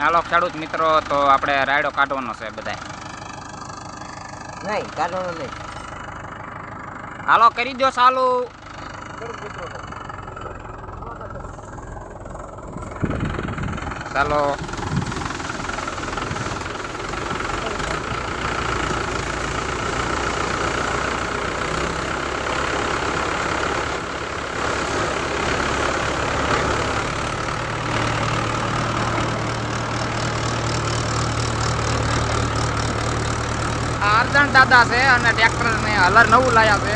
હાલો ખેડૂત મિત્રો તો આપણે રાયડો કાઢવાનો છે બધાય. નહીં કાઢવાનો નહીં. હાલો કરી દો ચાલુ. ચાલો આ અર્જણ દાદા છે અને ટ્રેક્ટર ને હલર નવું લાયા છે.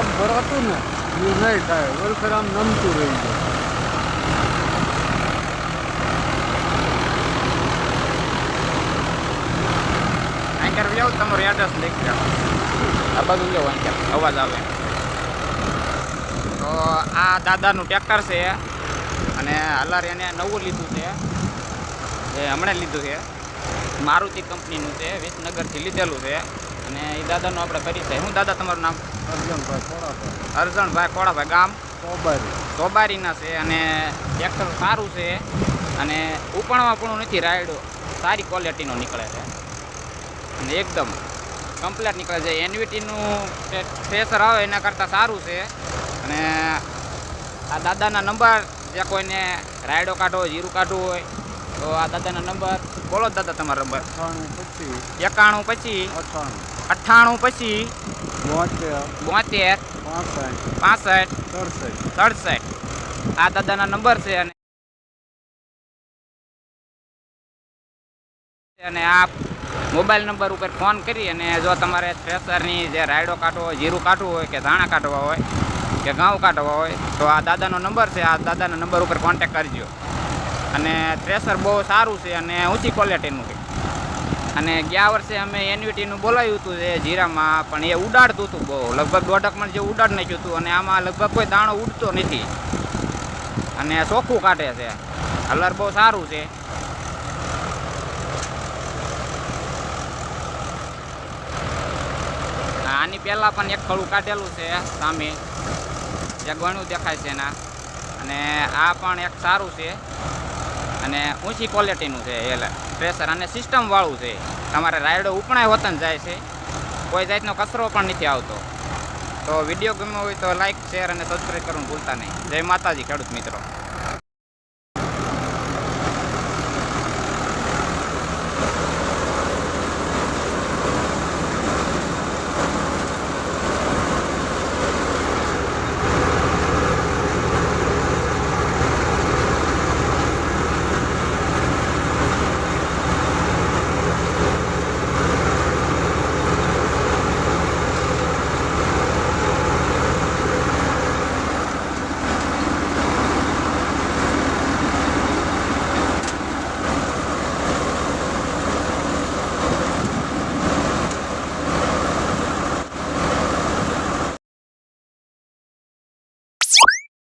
આમ ભરાતું ને એ નહીં થાય. વલખર આમ નમતું રહી જાય આંકર જાવ તમારું એડ્રેસ લખી જાઓ આ બાજુ જાવ આંકર અવાજ આવે. તો આ દાદાનું ટ્રેક્ટર છે અને હલાર એને નવું લીધું છે. એ હમણાં લીધું છે. મારુતિ કંપનીનું છે, વિસનગરથી લીધેલું છે. અને એ દાદાનો આપણે છે. હું દાદા તમારું નામ? અર્જનભાઈ અરજણભાઈ કોળાભાઈ ગામ? સોબારી સોબારીના છે અને ટ્રેક્ટર સારું છે અને ઉપણવા પણ નથી, રાયડો. સારી ક્વોલિટીનો નીકળે છે. અને એકદમ કમ્પ્લેટ નીકળે છે. એનવીટીનું પ્રેશર આવે એના કરતાં સારું છે. અને આ દાદાના નંબર જે કોઈને રાયડો કાઢવો હોય, જીરું કાઢવું હોય તો આ દાદાના નંબર બોલો દાદા તમારો નંબર એકાણું પછી અઠાણું અઠ્ઠાણું પછી બોતેર. પાસઠ. સડસઠ. આ દાદાના નંબર છે અને અને આ મોબાઈલ નંબર ઉપર ફોન કરી અને જો તમારે થ્રેસરની જે રાયડો કાઢવો હોય જીરું કાઢવું હોય કે ધાણા કાઢવા હોય કે ઘઉં કાઢવા હોય તો આ દાદાનો નંબર છે. આ દાદાના નંબર ઉપર કોન્ટેક કરજો. અને થ્રેસર બહુ સારું છે અને ઊંચી ક્વોલિટીનું છે. અને ગયા વર્ષે અમે એનવીટીનું બોલાવ્યું હતું એ જીરામાં, પણ એ ઉડાડતું હતું બહુ. લગભગ દોઢક મણ જે ઉડાડ નાખ્યું હતું અને આમાં લગભગ કોઈ દાણો ઉડતો નથી. અને ચોખ્ખું કાઢે છે. કલર બહુ સારું છે. આની પહેલાં પણ એક ખડું કાઢેલું છે સામે. જે ગણું દેખાય છે એના. અને આ પણ એક સારું છે. અને ઊંચી ક્વોલિટીનું છે એ પ્રેશર અને સિસ્ટમવાળું છે. તમારે રાયડો ઉપણાય વતન જાય છે, કોઈ જાતનો કચરો પણ નથી આવતો. તો વીડિયો ગમ્યો હોય તો લાઇક શેર અને સબસ્ક્રાઈબ કરવાનું ભૂલતા નહીં. જય માતાજી ખેડૂત મિત્રો.